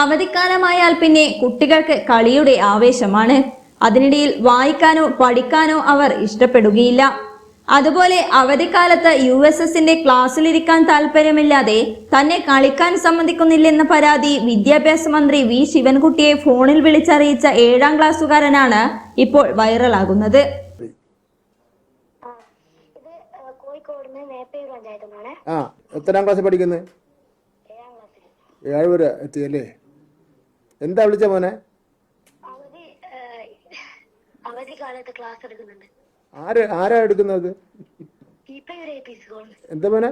അവധിക്കാലമായാൽ പിന്നെ കുട്ടികൾക്ക് കളിയുടെ ആവേശമാണ്. അതിനിടയിൽ വായിക്കാനോ പഠിക്കാനോ അവർ ഇഷ്ടപ്പെടുകയില്ല. അതുപോലെ അവധിക്കാലത്ത് യു എസ് എസിന്റെ ക്ലാസ്സിലിരിക്കാൻ താല്പര്യമില്ലാതെ തന്നെ കളിക്കാൻ സമ്മതിക്കുന്നില്ലെന്ന പരാതി വിദ്യാഭ്യാസ മന്ത്രി വി ശിവൻകുട്ടിയെ ഫോണിൽ വിളിച്ചറിയിച്ച ഏഴാം ക്ലാസ്സുകാരനാണ് ഇപ്പോൾ വൈറലാകുന്നത്. എത്രാം ക്ലാസ്സിൽ പഠിക്കുന്നത് ക്ലാസ്സിൽ ഏഴ് വരെ എത്തിയല്ലേ? എന്താ വിളിച്ച മോനെ? ആര് ആരാ എടുക്കുന്നത്? എന്താ മോനെ?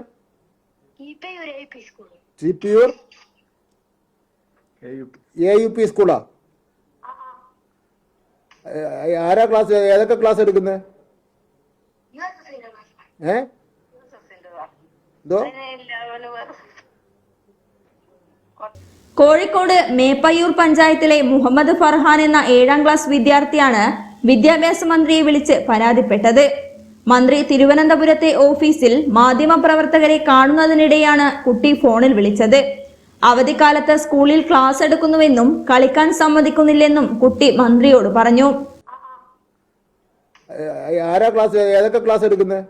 എ യു പി സ്കൂളാ ആരാ ക്ലാസ് ഏതൊക്കെ ക്ലാസ് എടുക്കുന്നത് ഏ? എന്തോ? കോഴിക്കോട് മേപ്പയ്യൂർ പഞ്ചായത്തിലെ മുഹമ്മദ് ഫർഹാൻ എന്ന ഏഴാം ക്ലാസ് വിദ്യാർത്ഥിയാണ് വിദ്യാഭ്യാസ മന്ത്രിയെ വിളിച്ച് പരാതിപ്പെട്ടത്. മന്ത്രി തിരുവനന്തപുരത്തെ ഓഫീസിൽ മാധ്യമപ്രവർത്തകരെ കാണുന്നതിനിടെയാണ് കുട്ടി ഫോണിൽ വിളിച്ചത്. അവധിക്കാലത്ത് സ്കൂളിൽ ക്ലാസ് എടുക്കുന്നുവെന്നും കളിക്കാൻ സമ്മതിക്കുന്നില്ലെന്നും കുട്ടി മന്ത്രിയോട് പറഞ്ഞു. ആരാ ക്ലാസ്? ഏതൊക്കെ ക്ലാസ് എടുക്കുന്നത്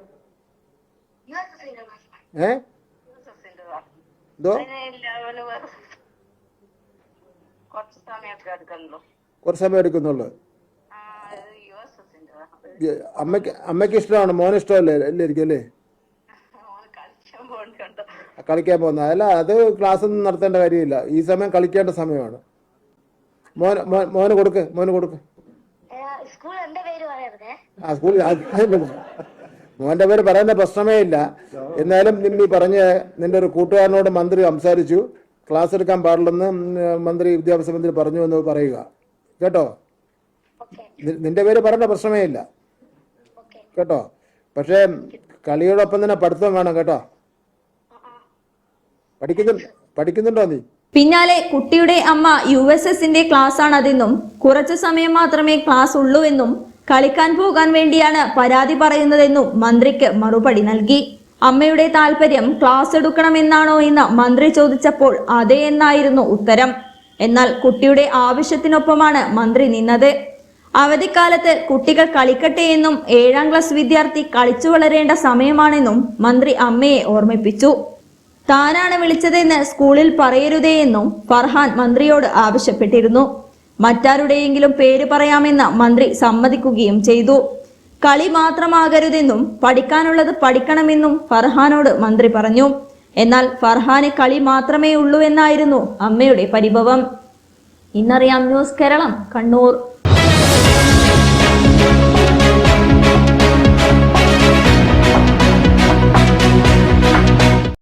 എന്തോ കുറച്ച് സമയം എടുക്കുന്നുള്ളു. അമ്മയ്ക്ക് അമ്മയ്ക്ക് ഇഷ്ടമാണ്? മോൻ ഇഷ്ടമല്ലേ? അല്ലായിരിക്കും അല്ലേ? കളിക്കാൻ പോകുന്ന അല്ല അത് ക്ലാസ് ഒന്നും നടത്തേണ്ട കാര്യമില്ല. ഈ സമയം കളിക്കേണ്ട സമയമാണ്. മോന് മോന് കൊടുക്ക് മോന് കൊടുക്ക്. ആ സ്കൂളിൽ മോന്റെ പേര് പറയുന്ന പ്രശ്നമേ ഇല്ല. എന്നാലും നീ പറഞ്ഞ് നിന്റെ ഒരു കൂട്ടുകാരനോട് മന്ത്രി സംസാരിച്ചു. ക്ലാസ് എടുക്കാൻ പാടില്ലെന്ന് മന്ത്രി വിദ്യാഭ്യാസ മന്ത്രി പറഞ്ഞു എന്ന് പറയുക. കേട്ടോ? നിന്റെ പേര് പറഞ്ഞ പ്രശ്നമേ ഇല്ല. കേട്ടോ? പക്ഷേ കളിയോടൊപ്പം തന്നെ പഠിത്തം വേണം കേട്ടോ. പഠിക്കുന്നു പഠിക്കുന്നുണ്ടോ നീ? പിന്നാലെ കുട്ടിയുടെ അമ്മ യു എസ് എസിന്റെ ക്ലാസ് ആണതെന്നും കുറച്ചു സമയം മാത്രമേ ക്ലാസ് ഉള്ളൂ എന്നും കളിക്കാൻ പോകാൻ വേണ്ടിയാണ് പരാതി പറയുന്നതെന്നും മന്ത്രിക്ക് മറുപടി നൽകി. അമ്മയുടെ താല്പര്യം ക്ലാസ് എടുക്കണമെന്നാണോ എന്ന് മന്ത്രി ചോദിച്ചപ്പോൾ അതെ എന്നായിരുന്നു ഉത്തരം. എന്നാൽ കുട്ടിയുടെ ആവശ്യത്തിനൊപ്പമാണ് മന്ത്രി നിന്നത്. അവധിക്കാലത്ത് കുട്ടികൾ കളിക്കട്ടെ എന്നും ഏഴാം ക്ലാസ് വിദ്യാർത്ഥി കളിച്ചു വളരേണ്ട സമയമാണെന്നും മന്ത്രി അമ്മയെ ഓർമ്മിപ്പിച്ചു. താനാണ് വിളിച്ചതെന്ന് സ്കൂളിൽ പറയരുതേ എന്നും ഫർഹാൻ മന്ത്രിയോട് ആവശ്യപ്പെട്ടിരുന്നു. മറ്റാരുടെയെങ്കിലും പേര് പറയാമെന്ന് മന്ത്രി സമ്മതിക്കുകയും ചെയ്തു. കളി മാത്രമാകരുതെന്നും പഠിക്കാനുള്ളത് പഠിക്കണമെന്നും ഫർഹാനോട് മന്ത്രി പറഞ്ഞു. എന്നാൽ ഫർഹാന് കളി മാത്രമേ ഉള്ളൂ എന്നായിരുന്നു അമ്മയുടെ പരിഭവം. ഇന്നറിയാം ന്യൂസ് കേരളം കണ്ണൂർ.